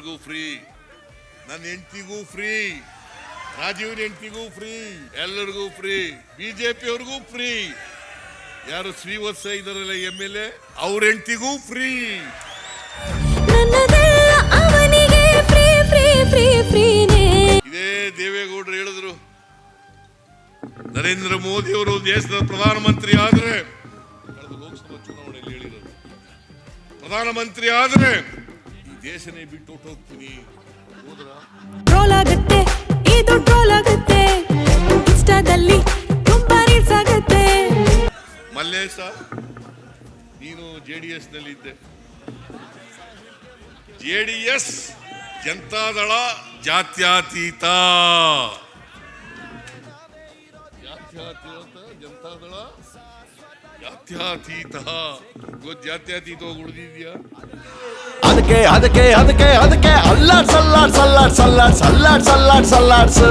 ಎಲ್ಲರಿಗೂ ಫ್ರೀ. ನನ್ನ ಹೆಂಡತಿಗೂ ಫ್ರೀ. ರಾಜೀವ್ ಹೆಂಡತಿಗೂ ಫ್ರೀ. ಎಲ್ಲರಿಗೂ ಫ್ರೀ. ಬಿಜೆಪಿ ಅವ್ರಿಗೂ ಫ್ರೀ. ಯಾರು ಶ್ರೀವತ್ಸ ಇದರಲ್ಲ ಎಂ ಎಲ್ ಎ ಅವ್ರ ಹೆಂಡತಿಗೂ ಫ್ರೀ. ಇದೇ ದೇವೇಗೌಡರು ಹೇಳಿದ್ರು. ನರೇಂದ್ರ ಮೋದಿ ಅವರು ದೇಶದ ಪ್ರಧಾನಮಂತ್ರಿ ಆದ್ರೆ ಕಳೆದ ಲೋಕಸಭಾ ಚುನಾವಣೆಯಲ್ಲಿ ಹೇಳಿದರು ಪ್ರಧಾನಮಂತ್ರಿ ಆದ್ರೆ ದೇಶನೇ ಬಿಟ್ಟು ಹೋಗ್ತೀನಿ ಟ್ರೋಲ್ ಆಗುತ್ತೆ ಇದು ಟ್ರೋಲ್ ಆಗುತ್ತೆ. ಇನ್ಸ್ಟಾದಲ್ಲಿ ತುಂಬಾ ರೀಲ್ಸ್ ಆಗುತ್ತೆ. ಮಲ್ಲೇಶ ನೀನು ಜೆ ಡಿ ಎಸ್ನಲ್ಲಿ ಇದ್ದೆ ಜೆ ಡಿ ಎಸ್ ಜನತಾದಳ ಜಾತ್ಯಾತೀತ. ಜಾತ್ಯತೀತ. ಜಾತ್ಯತೀತ ಜಾತ್ಯತೀತ ಉಳಿದಿದ್ಯಾ? ಅದಕ್ಕೆ ಅದಕ್ಕೆ ಅದಕ್ಕೆ ಅದಕ್ಕೆ. ಅಲ್ಲಾಡ್ ಸಲ್ಲಾಡ್ ಸಲ್ಲಾಡ್ ಸಲ್ಲಾಡ್ ಸಲ್ಲಾಡ್ ಸಲ್ಲಾಡ್ ಸಲ್ಲಾಡ್ಸ್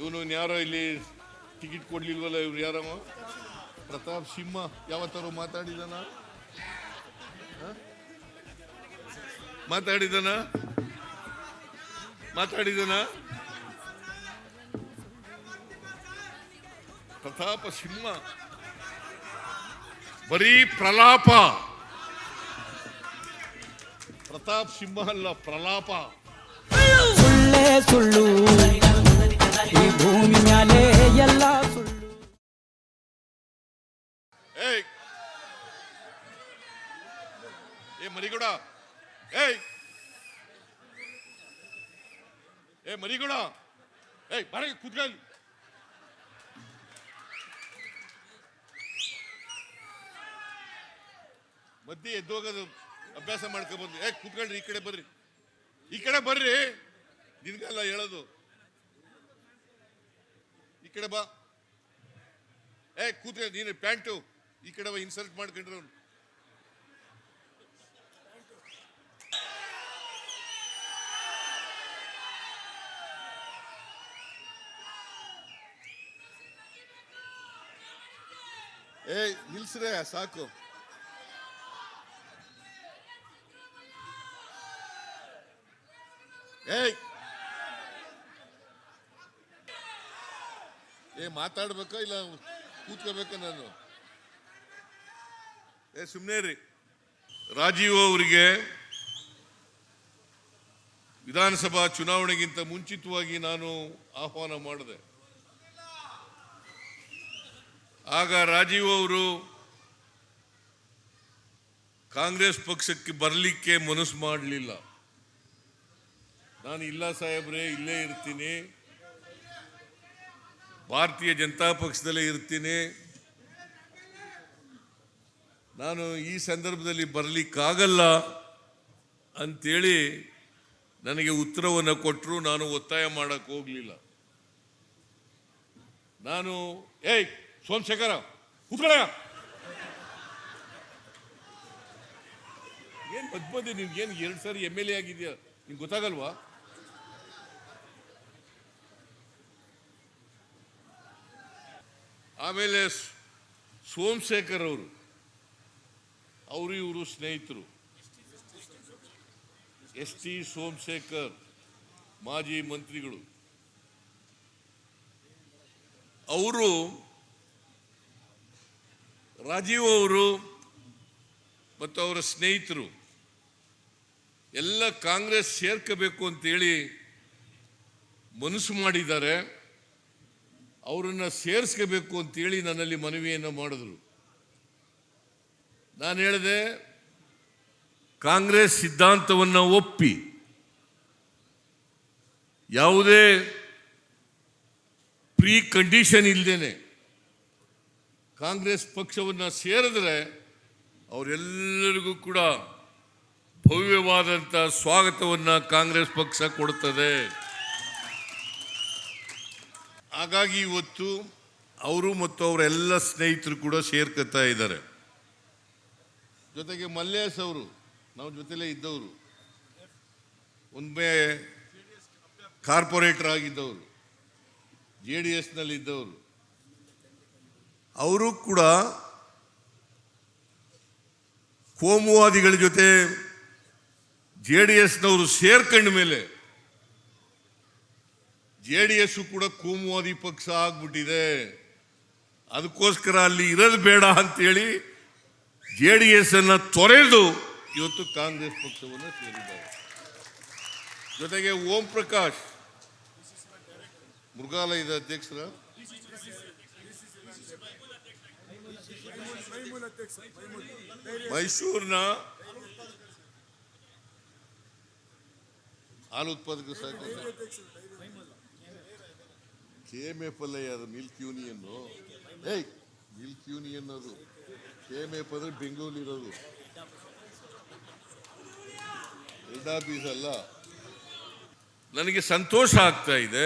ಇವನು ಯಾರೋ ಇಲ್ಲಿ ಟಿಕೆಟ್ ಕೊಡ್ಲಿಲ್ವಲ್ಲ ಇವ್ರು ಯಾರಮ್ಮ ಪ್ರತಾಪ್ ಸಿಂಹ ಯಾವತ್ತಾರು ಮಾತಾಡಿದನ? ಮಾತಾಡಿದನ? ಮಾತಾಡಿದನ? ಪ್ರತಾಪ ಸಿಂಹ. ಬರೀ ಪ್ರಲಾಪ. ಪ್ರತಾಪ್ ಸಿಂಹ ಅಲ್ಲ ಪ್ರಲಾಪ. ಸುಳ್ಳೇ ಸುಳ್ಳು. ಈ ಭೂಮಿ ಮ್ಯಾಲೆ ಎಲ್ಲ ಸುಳ್ಳು. ಏಯ್. ಏ ಮರಿಗೌಡ. ಏಯ್. ಏ ಮರಿಗೌಡ. ಏಯ್ ಬರ ಕೂತ್ಕೊಳ್ಳಿ ಮಧ್ಯೆ ಎದ್ದೋಗೋದು ಅಭ್ಯಾಸ ಮಾಡ್ಕೊಬಂದು ಏ, ಕೂತ್ಕೊಳ್ರಿ, ಈ ಕಡೆ ಬರ್ರಿ. ಈ ಕಡೆ ಬರ್ರಿ. ನಿನ್ಗೆಲ್ಲ ಹೇಳೋದು. ಈ ಕಡೆ ಬಾ. ಏ ಕೂತ್ರೆ ನೀನು ಪ್ಯಾಂಟು. ಈ ಕಡೆ ಬಾ, ಇನ್ಸಲ್ಟ್ ಮಾಡ್ಕೊಂಡ್ರೆ ಅವನು. ಏ, ನಿಲ್ಸ್ರೆ, ಸಾಕು. ಏಯ್. ಏ, ಮಾತಾಡ್ಬೇಕಾ ಇಲ್ಲ ಕೂತ್ಕೋಬೇಕಾ ನಾನು? ಏ ಸುಮ್ಮನೆ ರೀ ರಾಜೀವ್ ಅವರಿಗೆ ವಿಧಾನಸಭಾ ಚುನಾವಣೆಗಿಂತ ಮುಂಚಿತವಾಗಿ ನಾನು ಆಹ್ವಾನ ಮಾಡಿದೆ. ಆಗ ರಾಜೀವ್ ಅವರು ಕಾಂಗ್ರೆಸ್ ಪಕ್ಷಕ್ಕೆ ಬರಲಿಕ್ಕೆ ಮನಸ್ಸು ಮಾಡಲಿಲ್ಲ. ನಾನು ಇಲ್ಲ ಸಾಹೇಬ್ರೆ, ಇಲ್ಲೇ ಇರ್ತೀನಿ. ಭಾರತೀಯ ಜನತಾ ಪಕ್ಷದಲ್ಲೇ ಇರ್ತೀನಿ. ನಾನು ಈ ಸಂದರ್ಭದಲ್ಲಿ ಬರಲಿಕ್ಕಾಗಲ್ಲ ಅಂಥೇಳಿ ನನಗೆ ಉತ್ತರವನ್ನು ಕೊಟ್ಟರು ನಾನು ಒತ್ತಾಯ ಮಾಡೋಕ್ಕೆ ಹೋಗಲಿಲ್ಲ. ನಾನು, ಏಯ್, ಸೋಮಶೇಖರ, ಕೂತ್ಕೊಳ್ಳ. ಏನು ಮಧ್ಯ ನಿಮ್ಗೆ ನಿನ್ಗೇನು ಎರಡು ಸಾರಿ ಎಂ ಎಲ್ ಎ ಆಗಿದೆಯಾ? ನಿಂಗೆ ಗೊತ್ತಾಗಲ್ವಾ? ಆಮೇಲೆ ಸೋಮಶೇಖರ್ ಅವರು. ಅವರು ಇವರು ಸ್ನೇಹಿತರು. ಎಸ್ ಟಿ ಸೋಮಶೇಖರ್, ಮಾಜಿ ಮಂತ್ರಿಗಳು. ಅವರು ರಾಜೀವ್ ಅವರು ಮತ್ತು ಅವರ ಸ್ನೇಹಿತರು. ಎಲ್ಲ ಕಾಂಗ್ರೆಸ್ ಸೇರ್ಕೋಬೇಕು ಅಂತೇಳಿ ಮನಸ್ಸು ಮಾಡಿದ್ದಾರೆ. ಅವರನ್ನ ಸೇರಿಸ್ಕೋಬೇಕು ಅಂತೇಳಿ ನನ್ನಲ್ಲಿ ಮನವಿಯನ್ನು ಮಾಡಿದ್ರು. ನಾನು ಹೇಳಿದೆ, ಕಾಂಗ್ರೆಸ್ ಸಿದ್ಧಾಂತವನ್ನು ಒಪ್ಪಿ, ಯಾವುದೇ ಪ್ರೀ ಕಂಡೀಷನ್ ಇಲ್ಲದೇನೆ ಕಾಂಗ್ರೆಸ್ ಪಕ್ಷವನ್ನು ಸೇರಿದ್ರೆ ಅವರೆಲ್ಲರಿಗೂ ಕೂಡ ಭವ್ಯವಾದಂಥ ಸ್ವಾಗತವನ್ನು ಕಾಂಗ್ರೆಸ್ ಪಕ್ಷ ಕೊಡುತ್ತದೆ ಹಾಗಾಗಿ ಇವತ್ತು ಅವರು ಮತ್ತು ಅವರ ಎಲ್ಲ ಸ್ನೇಹಿತರು ಕೂಡ ಸೇರ್ಕೊತಾ ಇದ್ದಾರೆ. ಜೊತೆಗೆ ಮಲ್ಲೇಶ್ ಅವರು, ನಾವು ಜೊತೆಲೇ ಇದ್ದವರು. ಒಮ್ಮೆ ಕಾರ್ಪೊರೇಟರ್ ಆಗಿದ್ದವರು. ಜೆ ಡಿ ಎಸ್ನಲ್ಲಿ ಇದ್ದವರು. ಅವರು ಕೂಡ ಕೋಮುವಾದಿಗಳ ಜೊತೆ ಜೆ ಡಿ ಎಸ್ನವರು ಸೇರ್ಕೊಂಡ ಮೇಲೆ ಜೆ ಡಿ ಎಸ್ಸು ಕೂಡ ಕೋಮುವಾದಿ ಪಕ್ಷ ಆಗ್ಬಿಟ್ಟಿದೆ. ಅದಕ್ಕೋಸ್ಕರ ಅಲ್ಲಿ ಇರೋದು ಬೇಡ ಅಂತೇಳಿ ಜೆ ಡಿ ಎಸ್ ಅನ್ನ ತೊರೆದು ಇವತ್ತು ಕಾಂಗ್ರೆಸ್ ಪಕ್ಷವನ್ನು ಸೇರಿದ್ದಾರೆ. ಜೊತೆಗೆ ಓಂ ಪ್ರಕಾಶ್, ಮೃಗಾಲಯದ ಅಧ್ಯಕ್ಷರ ಮೈಸೂರಿನ ಹಾಲು ಉತ್ಪಾದಕ ಸಹಕಾರ ಕೆ ಎಂ ಎಫ್ ಅಲ್ಲೇ ಅದು ಮಿಲ್ಕ್ ಯೂನಿಯನ್ ಏಯ್ ಮಿಲ್ಕ್ ಯೂನಿಯನ್ ಅದು ಕೆ ಎಂ ಎಫ್ ಇರೋದು. ಹೆಡ್ ಆಫೀಸ್ ಅಲ್ಲ. ನನಗೆ ಸಂತೋಷ ಆಗ್ತಾ ಇದೆ.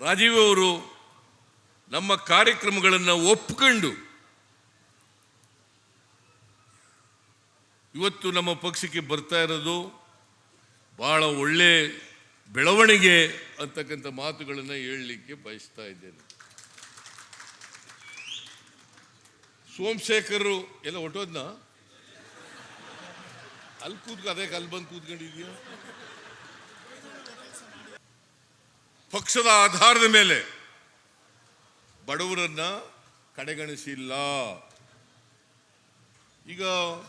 ರಾಜೀವ್ ಅವರು ನಮ್ಮ ಕಾರ್ಯಕ್ರಮಗಳನ್ನು ಒಪ್ಕೊಂಡು ಇವತ್ತು ನಮ್ಮ ಪಕ್ಷಕ್ಕೆ ಬರ್ತಾ ಇರೋದು ಭಾಳ ಒಳ್ಳೆ ಬೆಳವಣಿಗೆ ಅಂತಕ್ಕಂಥ ಮಾತುಗಳನ್ನು ಹೇಳಲಿಕ್ಕೆ ಬಯಸ್ತಾ ಇದ್ದೇನೆ. ಸೋಮಶೇಖರ್ ಎಲ್ಲ ಹೊಟ್ಟೋದ್ನ ಅಲ್ಲಿ ಕೂತ್ಕ, ಅದೇ ಅಲ್ಲಿ ಬಂದು ಕೂತ್ಕೊಂಡಿದ್ಯಾ? ಪಕ್ಷದ ಆಧಾರದ ಮೇಲೆ ಬಡವರನ್ನ ಕಡೆಗಣಿಸಿಲ್ಲ. ಈಗ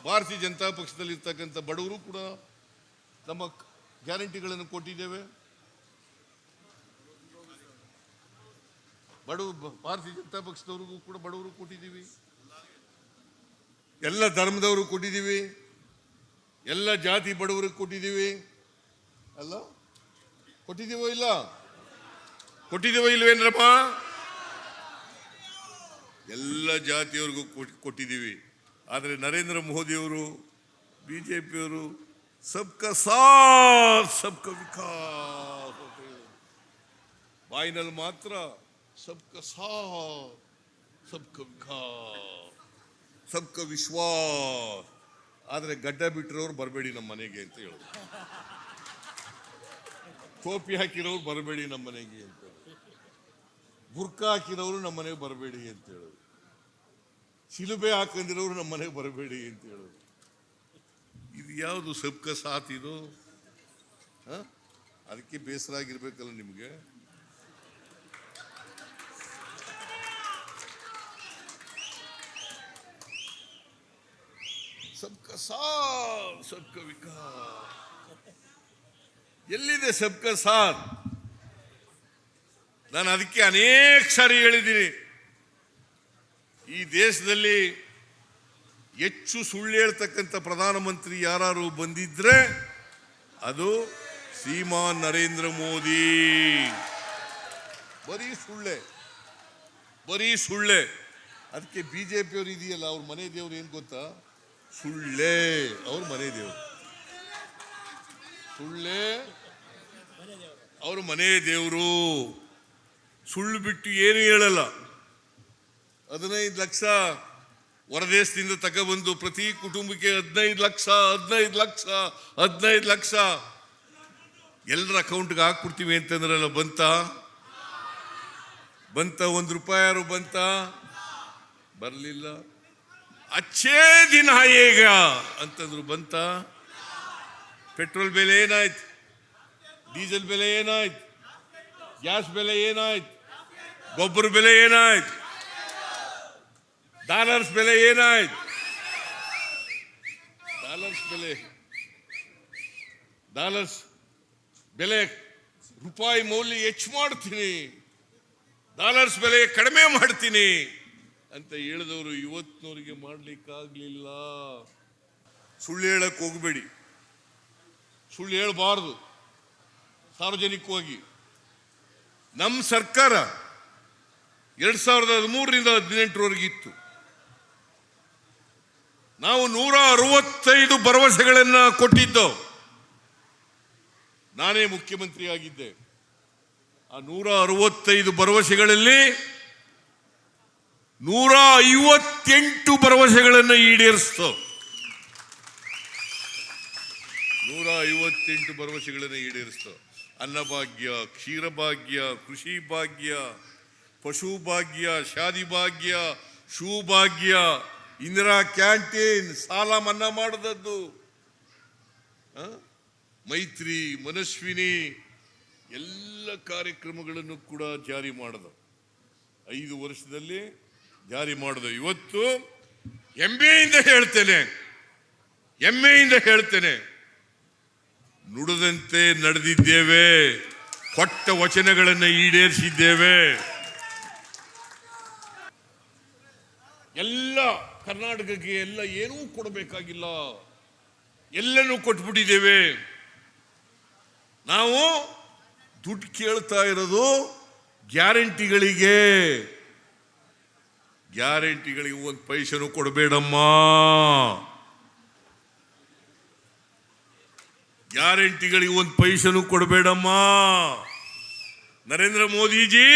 ಭಾರತೀಯ ಜನತಾ ಪಕ್ಷದಲ್ಲಿ ಇರ್ತಕ್ಕಂಥ ಬಡವರು ಕೂಡ ನಮ್ಮ ಗ್ಯಾರಂಟಿಗಳನ್ನು ಕೊಟ್ಟಿದ್ದೇವೆ. ಬಡವ ಭಾರತೀಯ ಜನತಾ ಪಕ್ಷದವ್ರಿಗೂ ಕೂಡ ಬಡವರು ಕೊಟ್ಟಿದ್ದೀವಿ. ಎಲ್ಲ ಧರ್ಮದವರು ಕೊಟ್ಟಿದ್ದೀವಿ. ಎಲ್ಲ ಜಾತಿ ಬಡವರಿಗೆ ಕೊಟ್ಟಿದ್ದೀವಿ. ಅಲ್ಲ? ಕೊಟ್ಟಿದ್ದೀವೋ ಇಲ್ಲ? ಕೊಟ್ಟಿದ್ದೀವೋ ಇಲ್ವೇನ್ರಪ್ಪ ಎಲ್ಲ ಜಾತಿಯವ್ರಿಗೂ ಕೊಟ್- ಕೊಟ್ಟಿದ್ದೀವಿ. ಆದರೆ ನರೇಂದ್ರ ಮೋದಿಯವರು ಬಿ ಜೆ ಪಿಯವರು ಸಬ್ಕ ಸಾಥ್ ಸಬ್ಕ ವಿಕಾಸ್ ಅಂತ ಹೇಳಿ. ಬಾಯಿನಲ್ಲಿ ಮಾತ್ರ ಸಬ್ಕ ಸಾಥ್ ಸಬ್ಕ ವಿಕಾಸ್ ಸಬ್ಕ ವಿಶ್ವಾಸ್ ಆದರೆ ಗಡ್ಡ ಬಿಟ್ಟಿರೋರು ಬರಬೇಡಿ ನಮ್ಮ ಮನೆಗೆ ಅಂತ ಹೇಳೋದು ಟೋಪಿ ಹಾಕಿರೋರು ಬರಬೇಡಿ ನಮ್ಮ ಮನೆಗೆ ಅಂತ ಹೇಳೋದು ಬುರ್ಕ ಹಾಕಿರೋರು ನಮ್ಮ ಮನೆಗೆ ಬರಬೇಡಿ ಅಂತ ಹೇಳೋದು ಶಿಲುಬೆ ಹಾಕೊಂಡಿರೋರು ನಮ್ಮ ಮನೆಗೆ ಬರಬೇಡಿ ಅಂತ ಹೇಳೋದು ಇದು ಯಾವುದು ಸಬ್ಕ ಸಾಥ್ ಇದು? ಹ? ಅದಕ್ಕೆ ಬೇಸರ ಆಗಿರ್ಬೇಕಲ್ಲ ನಿಮಗೆ. ಸಬ್ಕ ಸಾಥ್, ಸಬ್ಕ ವಿಕಾಸ್. ಎಲ್ಲಿದೆ ಸಬ್ಕ ಸಾಥ್? ನಾನು ಅದಕ್ಕೆ ಅನೇಕ ಸಾರಿ ಹೇಳಿದ್ದೀನಿ. ಈ ದೇಶದಲ್ಲಿ ಹೆಚ್ಚು ಸುಳ್ಳು ಹೇಳ್ತಕ್ಕಂಥ ಪ್ರಧಾನಮಂತ್ರಿ ಯಾರು ಬಂದಿದ್ರೆ ಅದು ಶ್ರೀಮಾನ್ ನರೇಂದ್ರ ಮೋದಿ. ಬರೀ ಸುಳ್ಳೆ. ಬರೀ ಸುಳ್ಳೆ. ಅದಕ್ಕೆ ಬಿ ಜೆ ಪಿಯವರು ಇದೆಯಲ್ಲ, ಅವ್ರ ಮನೆ ದೇವ್ರು ಏನು ಗೊತ್ತಾ? ಸುಳ್ಳೆ. ಅವ್ರ ಮನೆ ದೇವರು. ಸುಳ್ಳೆ. ಅವ್ರ ಮನೆ ದೇವರು. ಸುಳ್ಳು ಬಿಟ್ಟು ಏನು ಹೇಳಲ್ಲ. ಹದಿನೈದು ಲಕ್ಷ ಹೊರದೇಶದಿಂದ ತಗೊಬಂದು ಪ್ರತಿ ಕುಟುಂಬಕ್ಕೆ ಹದಿನೈದು ಲಕ್ಷ ಹದಿನೈದು ಲಕ್ಷ ಹದಿನೈದು ಲಕ್ಷ. ಎಲ್ಲರ ಅಕೌಂಟ್ಗೆ ಹಾಕ್ಬಿಡ್ತೀವಿ ಅಂತಂದ್ರಲ್ಲ ಬಂತ? ಬಂತ ಒಂದು ರೂಪಾಯಿ ಯಾರು ಬಂತ? ಬರಲಿಲ್ಲ. ಅಚ್ಚೇ ದಿನ ಈಗ ಅಂತಂದ್ರು ಬಂತ? ಪೆಟ್ರೋಲ್ ಬೆಲೆ ಏನಾಯ್ತು? ಡೀಸೆಲ್ ಬೆಲೆ ಏನಾಯ್ತು? ಗ್ಯಾಸ್ ಬೆಲೆ ಏನಾಯ್ತು? ಗೊಬ್ಬರ ಬೆಲೆ ಏನಾಯ್ತು? ಡಾಲರ್ಸ್ ಬೆಲೆ ಏನಾಯ್ತು? ಡಾಲರ್ಸ್ ಬೆಲೆ. ಡಾಲರ್ಸ್ ಬೆಲೆ ರೂಪಾಯಿ ಮೌಲ್ಯ ಹೆಚ್ಚು ಮಾಡ್ತೀನಿ. ಡಾಲರ್ಸ್ ಬೆಲೆ ಕಡಿಮೆ ಮಾಡ್ತೀನಿ ಅಂತ ಹೇಳಿದವರು ಇವತ್ತಿನವರಿಗೆ ಮಾಡ್ಲಿಕ್ಕಾಗ್ಲಿಲ್ಲ. ಸುಳ್ಳು ಹೇಳಕ್ ಹೋಗಬೇಡಿ. ಸುಳ್ಳು ಹೇಳಬಾರ್ದು. ಸಾರ್ವಜನಿಕವಾಗಿ. ನಮ್ಮ ಸರ್ಕಾರ ಎರಡು ಸಾವಿರದ ಹದಿಮೂರರಿಂದ ಹದಿನೆಂಟರವರೆಗೆ ಇತ್ತು. ನಾವು ನೂರ ಅರವತ್ತೈದು ಭರವಸೆಗಳನ್ನು ಕೊಟ್ಟಿದ್ದು ನಾನೇ ಮುಖ್ಯಮಂತ್ರಿ ಆಗಿದ್ದೆ ಆ ನೂರ ಅರವತ್ತೈದು ಭರವಸೆಗಳಲ್ಲಿ ನೂರ ಐವತ್ತೆಂಟು ಭರವಸೆಗಳನ್ನು ಈಡೇರಿಸ್ತು. ನೂರ ಐವತ್ತೆಂಟು ಭರವಸೆಗಳನ್ನು ಈಡೇರಿಸ್ತು. ಅನ್ನಭಾಗ್ಯ, ಕ್ಷೀರಭಾಗ್ಯ, ಕೃಷಿ ಭಾಗ್ಯ, ಪಶು ಭಾಗ್ಯ, ಶಾದಿ ಭಾಗ್ಯ, ಶೂ ಭಾಗ್ಯ ಇಂದಿರಾ ಕ್ಯಾಂಟೀನ್ ಸಾಲ ಮನ್ನಾ ಮಾಡದದ್ದು? ಮೈತ್ರಿ, ಮನಸ್ವಿನಿ, ಎಲ್ಲ ಕಾರ್ಯಕ್ರಮಗಳನ್ನು ಕೂಡ ಜಾರಿ ಮಾಡದ. ಐದು ವರ್ಷದಲ್ಲಿ ಜಾರಿ ಮಾಡದ. ಇವತ್ತು ಹೆಮ್ಮೆಯಿಂದ ಹೇಳ್ತೇನೆ. ಎಮ್ಮೆಯಿಂದ ಹೇಳ್ತೇನೆ. ನುಡಿದಂತೆ ನಡೆದಿದ್ದೇವೆ. ಕೊಟ್ಟ ವಚನಗಳನ್ನು ಈಡೇರಿಸಿದ್ದೇವೆ. ಎಲ್ಲ ಕರ್ನಾಟಕಕ್ಕೆ ಎಲ್ಲ ಏನೂ ಕೊಡಬೇಕಾಗಿಲ್ಲ. ಎಲ್ಲನೂ ಕೊಟ್ಬಿಟ್ಟಿದ್ದೇವೆ. ನಾವು ದುಡ್ಡು ಕೇಳ್ತಾ ಇರೋದು ಗ್ಯಾರಂಟಿಗಳಿಗೆ. ಗ್ಯಾರಂಟಿಗಳಿಗೆ ಒಂದು ಪೈಸೆನೂ ಕೊಡಬೇಡಮ್ಮ. ಗ್ಯಾರಂಟಿಗಳಿಗೆ ಒಂದು ಪೈಸೆನೂ ಕೊಡಬೇಡಮ್ಮ. ನರೇಂದ್ರ ಮೋದಿಜಿ,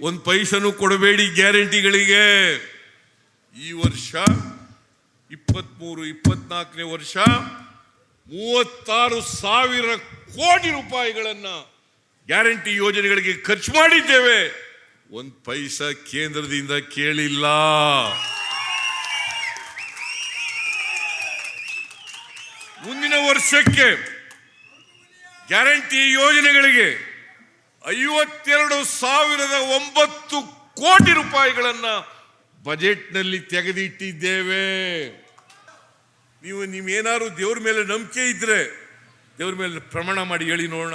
ಒಂದು ಪೈಸೆನೂ ಕೊಡಬೇಡಿ ಗ್ಯಾರಂಟಿಗಳಿಗೆ. ಈ ವರ್ಷ, ಇಪ್ಪತ್ಮೂರು, ಇಪ್ಪತ್ನಾಲ್ಕನೇ ವರ್ಷ, ಮೂವತ್ತಾರು ಸಾವಿರ ಕೋಟಿ ರೂಪಾಯಿಗಳನ್ನು ಗ್ಯಾರಂಟಿ ಯೋಜನೆಗಳಿಗೆ ಖರ್ಚು ಮಾಡಿದ್ದೇವೆ. ಒಂದು ಪೈಸಾ ಕೇಂದ್ರದಿಂದ ಕೇಳಿಲ್ಲ. ಮುಂದಿನ ವರ್ಷಕ್ಕೆ ಗ್ಯಾರಂಟಿ ಯೋಜನೆಗಳಿಗೆ ಐವತ್ತೆರಡು ಸಾವಿರದ ಒಂಬತ್ತು ಕೋಟಿ ರೂಪಾಯಿಗಳನ್ನ ಬಜೆಟ್ನಲ್ಲಿ ತೆಗೆದಿಟ್ಟಿದ್ದೇವೆ. ನೀವು ನೀವೇನಾದ್ರು ದೇವ್ರ ಮೇಲೆ ನಂಬಿಕೆ ಇದ್ರೆ ದೇವ್ರ ಮೇಲೆ ಪ್ರಮಾಣ ಮಾಡಿ ಹೇಳಿ ನೋಡೋಣ.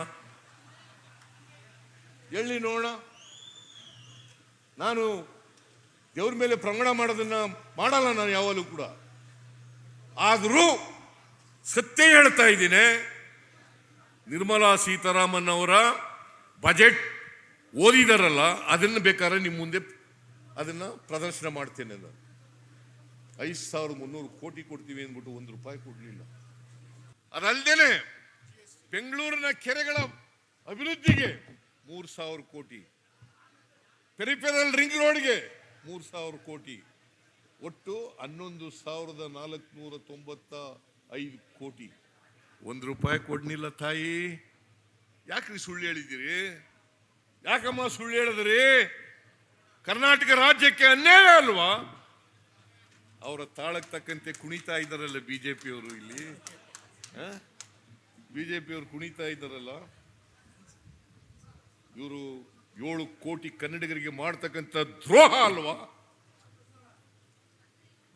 ಹೇಳಿ ನೋಡೋಣ. ನಾನು ದೇವ್ರ ಮೇಲೆ ಪ್ರಮಾಣ ಮಾಡೋದನ್ನ ಮಾಡಲ್ಲ ನಾನು ಯಾವಾಗಲೂ ಕೂಡ. ಆದರೂ ಸತ್ಯ ಹೇಳ್ತಾ ಇದ್ದೀನಿ. ನಿರ್ಮಲಾ ಸೀತಾರಾಮನ್ ಅವರ ಬಜೆಟ್ ಓದಿದಾರಲ್ಲ, ಅದನ್ನು ಬೇಕಾದ್ರೆ ನಿಮ್ಮ ಮುಂದೆ ಅದನ್ನ ಪ್ರದರ್ಶನ ಮಾಡ್ತೇನೆ ನಾನು. ಐದು ಸಾವಿರದ ಮುನ್ನೂರು ಕೋಟಿ ಕೊಡ್ತೀವಿ ಅಂದ್ಬಿಟ್ಟು ಒಂದು ರೂಪಾಯಿ ಕೊಡಲಿಲ್ಲ. ಅದಲ್ದೇನೆ ಬೆಂಗಳೂರಿನ ಕೆರೆಗಳ ಅಭಿವೃದ್ಧಿಗೆ ಮೂರು ಸಾವಿರ ಕೋಟಿ. ಪೆರಿಪೆರಲ್ ರಿಂಗ್ ರೋಡ್ಗೆ ಮೂರು ಸಾವಿರ ಕೋಟಿ. ಒಟ್ಟು ಹನ್ನೊಂದು ಸಾವಿರದ ನಾಲ್ಕುನೂರ ತೊಂಬತ್ತ ಐದು ಕೋಟಿ. ಒಂದು ರೂಪಾಯಿ ಕೊಡ್ನಿಲ್ಲ ತಾಯಿ. ಯಾಕ್ರಿ ಸುಳ್ಳು ಹೇಳಿದ್ದೀರಿ? ಯಾಕಮ್ಮ ಸುಳ್ಳು ಹೇಳಿದ್ರಿ? ಕರ್ನಾಟಕ ರಾಜ್ಯಕ್ಕೆ ಅನ್ಯಾಯ ಅಲ್ವಾ? ಅವರ ತಾಳಕ್ಕೆ ತಕ್ಕಂತೆ ಕುಣಿತಾ ಇದ್ದಾರಲ್ಲ ಬಿಜೆಪಿಯವರು ಇಲ್ಲಿ. ಬಿಜೆಪಿಯವರು ಕುಣಿತಾ ಇದ್ದಾರಲ್ಲ. ಇವರು ಏಳು ಕೋಟಿ ಕನ್ನಡಿಗರಿಗೆ ಮಾಡ್ತಕ್ಕಂಥ ದ್ರೋಹ ಅಲ್ವಾ?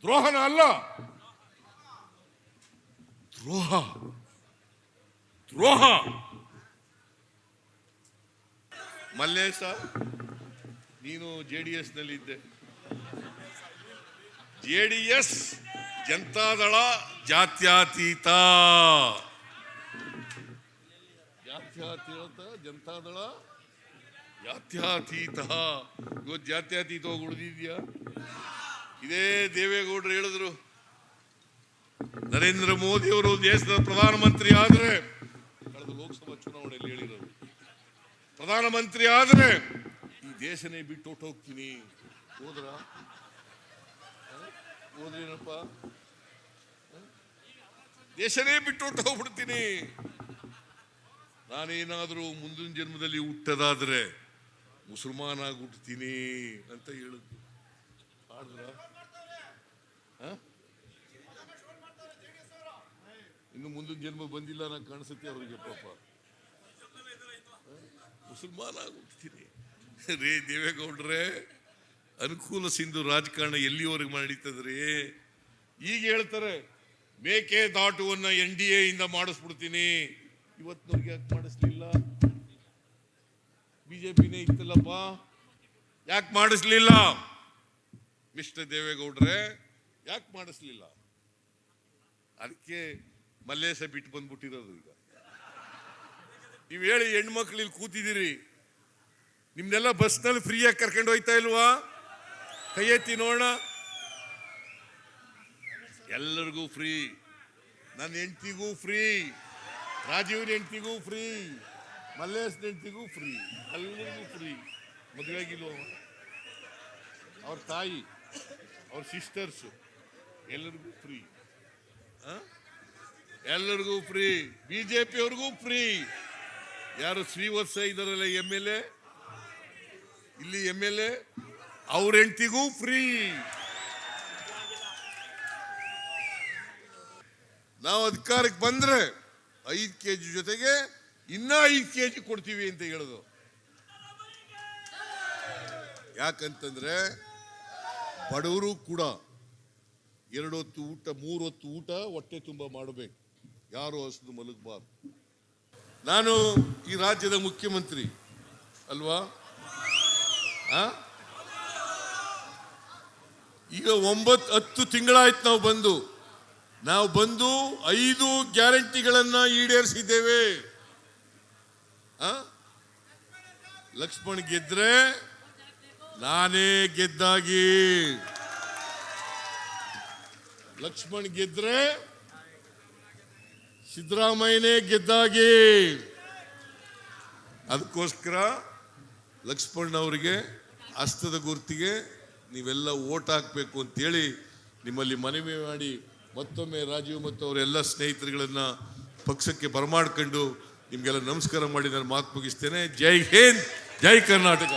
ದ್ರೋಹನ ಅಲ್ಲ. ದ್ರೋಹ. ದ್ರೋಹ. ಮಲ್ಲೇಶ ನೀನು ಜೆ ಡಿ ಎಸ್ ನಲ್ಲಿದ್ದೆ ಜೆ ಡಿ ಎಸ್ ಜನತಾದಳ ಜಾತ್ಯತೀತ. ಜಾತ್ಯಾತೀತ ಜನತಾದಳ ಜಾತ್ಯತೀತ. ಇವತ್ತು ಜಾತ್ಯತೀತ ಹೋಗಿ ಉಳಿದಿದ್ಯಾ? ಇದೇ ದೇವೇಗೌಡರು ಹೇಳಿದ್ರು. ನರೇಂದ್ರ ಮೋದಿ ಅವರು ದೇಶದ ಪ್ರಧಾನಮಂತ್ರಿ ಆದರೆ ಕಳೆದ ಲೋಕಸಭಾ ಚುನಾವಣೆಯಲ್ಲಿ ಹೇಳಿರೋದು. ಪ್ರಧಾನಮಂತ್ರಿ ಆದರೆ ದೇಶನೇ ಬಿಟ್ಟು ಹೋಗ್ತೀನಿ. ಹೋದ್ರ? ಹೋದ್ರೇನಪ್ಪ? ದೇಶನೇ ಬಿಟ್ಟು ಹೋಗ್ಬಿಡ್ತೀನಿ. ನಾನೇನಾದರೂ ಮುಂದಿನ ಜನ್ಮದಲ್ಲಿ ಹುಟ್ಟದಾದ್ರೆ ಮುಸಲ್ಮಾನ್ ಆಗಿ ಹುಟ್ಟತೀನಿ ಅಂತ ಹೇಳಿದ್ರು ಆಡಿದ್ರ ಇನ್ನು ಮುಂದಿನ ಜನ್ಮ ಬಂದಿಲ್ಲ ನಾನು ಕಾಣಿಸುತ್ತೆ ಅವರಿಗೆ ಪಾಪ. ಮುಸಲ್ಮಾನ್ ಆಗಿ ಹುಟ್ಟತೀನಿ ರೇ, ದೇವೇಗೌಡ್ರೆ, ಅನುಕೂಲ ಸಿಂಧು ರಾಜಕಾರಣ ಎಲ್ಲಿವರೆಗೆ ನಡೀತದ್ರಿ? ಈಗ ಹೇಳ್ತಾರೆ, ಮೇಕೆ ದಾಟುವನ್ನ ಎನ್ ಡಿ ಎ ಇಂದ ಮಾಡಿಸ್ಬಿಡ್ತೀನಿ. ಇವತ್ತಿನವ್ರಿಗೆ ಯಾಕೆ ಮಾಡಿಸ್ಲಿಲ್ಲ? ಬಿಜೆಪಿನೇ ಇತ್ತಲ್ಲಪ್ಪ. ಯಾಕೆ ಮಾಡಿಸ್ಲಿಲ್ಲ? ಮಿಸ್ಟರ್ ದೇವೇಗೌಡ್ರೆ, ಯಾಕೆ ಮಾಡಿಸ್ಲಿಲ್ಲ? ಅದಕ್ಕೆ ಮಲ್ಲೇಶ ಬಿಟ್ಟು ಬಂದ್ಬಿಟ್ಟಿರೋದು ಈಗ. ನೀವು ಹೇಳಿ ಹೆಣ್ಮಕ್ಳು ಇಲ್ಲಿ ಕೂತಿದ್ದೀರಿ. ನಿಮ್ನೆಲ್ಲ ಬಸ್ನಲ್ಲಿ ಫ್ರೀಯಾಗಿ ಕರ್ಕೊಂಡು ಹೋಯ್ತಾ ಇಲ್ವಾ? ಕೈ ಎತ್ತಿ ನೋಡೋಣ. ಎಲ್ಲರಿಗೂ ಫ್ರೀ ನನ್ನ ಹೆಂಡತಿಗೂ ಫ್ರೀ ರಾಜೀವ್ನ ಹೆಂಡತಿಗೂ ಫ್ರೀ ಮಲ್ಲೇಶ್ ಹೆಂಡತಿಗೂ ಫ್ರೀ ಎಲ್ಲರಿಗೂ ಫ್ರೀ ಮದುವೆಗಿಲ್ವ ಅವ್ರ ತಾಯಿ, ಅವ್ರ ಸಿಸ್ಟರ್ಸ್ ಎಲ್ಲರಿಗೂ ಫ್ರೀ ಎಲ್ಲರಿಗೂ ಫ್ರೀ ಬಿಜೆಪಿ ಅವ್ರಿಗೂ ಫ್ರೀ ಯಾರು ಶ್ರೀವತ್ಸ ಇದ್ದಾರಲ್ಲ ಎಂ ಎಲ್ ಎ ಇಲ್ಲಿ ಎಂ ಎಲ್ ಎ ಅವ್ರ ಹೆಂಡತಿಗೂ ಫ್ರೀ ನಾವು ಅಧಿಕಾರಕ್ಕೆ ಬಂದ್ರೆ ಐದು ಕೆ ಜಿ ಜೊತೆಗೆ ಇನ್ನ ಐದು ಕೆ ಜಿ ಕೊಡ್ತೀವಿ ಅಂತ ಹೇಳುದು. ಯಾಕಂತಂದ್ರೆ ಬಡವರು ಕೂಡ ಎರಡು ಹೊತ್ತು ಊಟ, ಮೂರು ಹೊತ್ತು ಊಟ ಹೊಟ್ಟೆ ತುಂಬ ಮಾಡಬೇಕು. ಯಾರು ಹಸಿದು ಮಲಗಬಾರ್ದು. ನಾನು ಈ ರಾಜ್ಯದ ಮುಖ್ಯಮಂತ್ರಿ, ಅಲ್ವಾ? ಈಗ ಒಂಬತ್ತು ಹತ್ತು ತಿಂಗಳಾಯ್ತು ನಾವು ಬಂದು. ನಾವು ಬಂದು ಐದು ಗ್ಯಾರಂಟಿಗಳನ್ನ ಈಡೇರಿಸಿದ್ದೇವೆ? ಲಕ್ಷ್ಮಣ್ ಗೆದ್ರೆ ನಾನೇ ಗೆದ್ದಾಗಿ. ಲಕ್ಷ್ಮಣ್ ಗೆದ್ರೆ ಸಿದ್ದರಾಮಯ್ಯನೇ ಗೆದ್ದಾಗಿ. ಅದಕ್ಕೋಸ್ಕರ ಲಕ್ಷ್ಮಣ್ ಅವರಿಗೆ ಹಸ್ತದ ಗುರ್ತಿಗೆ ನೀವೆಲ್ಲ ಓಟ್ ಹಾಕಬೇಕು ಅಂತೇಳಿ ನಿಮ್ಮಲ್ಲಿ ಮನವಿ ಮಾಡಿ ಮತ್ತೊಮ್ಮೆ ರಾಜೀವ್ ಮತ್ತು ಅವರೆಲ್ಲ ಸ್ನೇಹಿತರುಗಳನ್ನು ಪಕ್ಷಕ್ಕೆ ಬರಮಾಡ್ಕೊಂಡು ನಿಮಗೆಲ್ಲ ನಮಸ್ಕಾರ ಮಾಡಿ ನಾನು ಮಾತು ಮುಗಿಸ್ತೇನೆ. ಜೈ ಹಿಂದ್, ಜೈ ಕರ್ನಾಟಕ.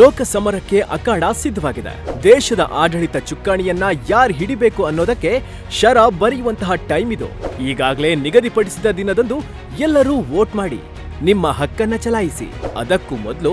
ಲೋಕ ಸಮರಕ್ಕೆ ಅಖಾಡ ಸಿದ್ಧವಾಗಿದೆ. ದೇಶದ ಆಡಳಿತ ಚುಕ್ಕಾಣಿಯನ್ನ ಯಾರು ಹಿಡಿಬೇಕು ಅನ್ನೋದಕ್ಕೆ ಶರ ಬರೆಯುವಂತಹ ಟೈಮ್ ಇದು. ಈಗಾಗಲೇ ನಿಗದಿಪಡಿಸಿದ ದಿನದಂದು ಎಲ್ಲರೂ ವೋಟ್ ಮಾಡಿ, ನಿಮ್ಮ ಹಕ್ಕನ್ನ ಚಲಾಯಿಸಿ. ಅದಕ್ಕೂ ಮೊದಲು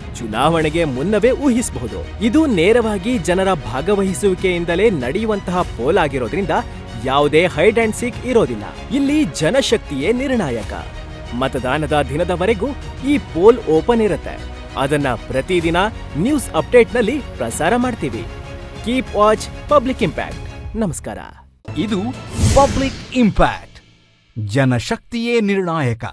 ಚುನಾವಣೆಗೆ ಮುನ್ನವೇ ಊಹಿಸಬಹುದು. ಇದು ನೇರವಾಗಿ ಜನರ ಭಾಗವಹಿಸುವಿಕೆಯಿಂದಲೇ ನಡೆಯುವಂತಹ ಪೋಲ್ ಆಗಿರೋದ್ರಿಂದ ಯಾವುದೇ ಹೈಡ್ ಅಂಡ್ ಸೀಕ್ ಇರೋದಿಲ್ಲ. ಇಲ್ಲಿ ಜನಶಕ್ತಿಯೇ ನಿರ್ಣಾಯಕ. ಮತದಾನದ ದಿನದವರೆಗೂ ಈ ಪೋಲ್ ಓಪನ್ ಇರುತ್ತೆ. ಅದನ್ನ ಪ್ರತಿದಿನ ನ್ಯೂಸ್ ಅಪ್ಡೇಟ್ನಲ್ಲಿ ಪ್ರಸಾರ ಮಾಡ್ತೀವಿ. ಕೀಪ್ ವಾಚ್ ಪಬ್ಲಿಕ್ ಇಂಪ್ಯಾಕ್ಟ್ ನಮಸ್ಕಾರ. ಇದು ಪಬ್ಲಿಕ್ ಇಂಪ್ಯಾಕ್ಟ್ ಜನಶಕ್ತಿಯೇ ನಿರ್ಣಾಯಕ.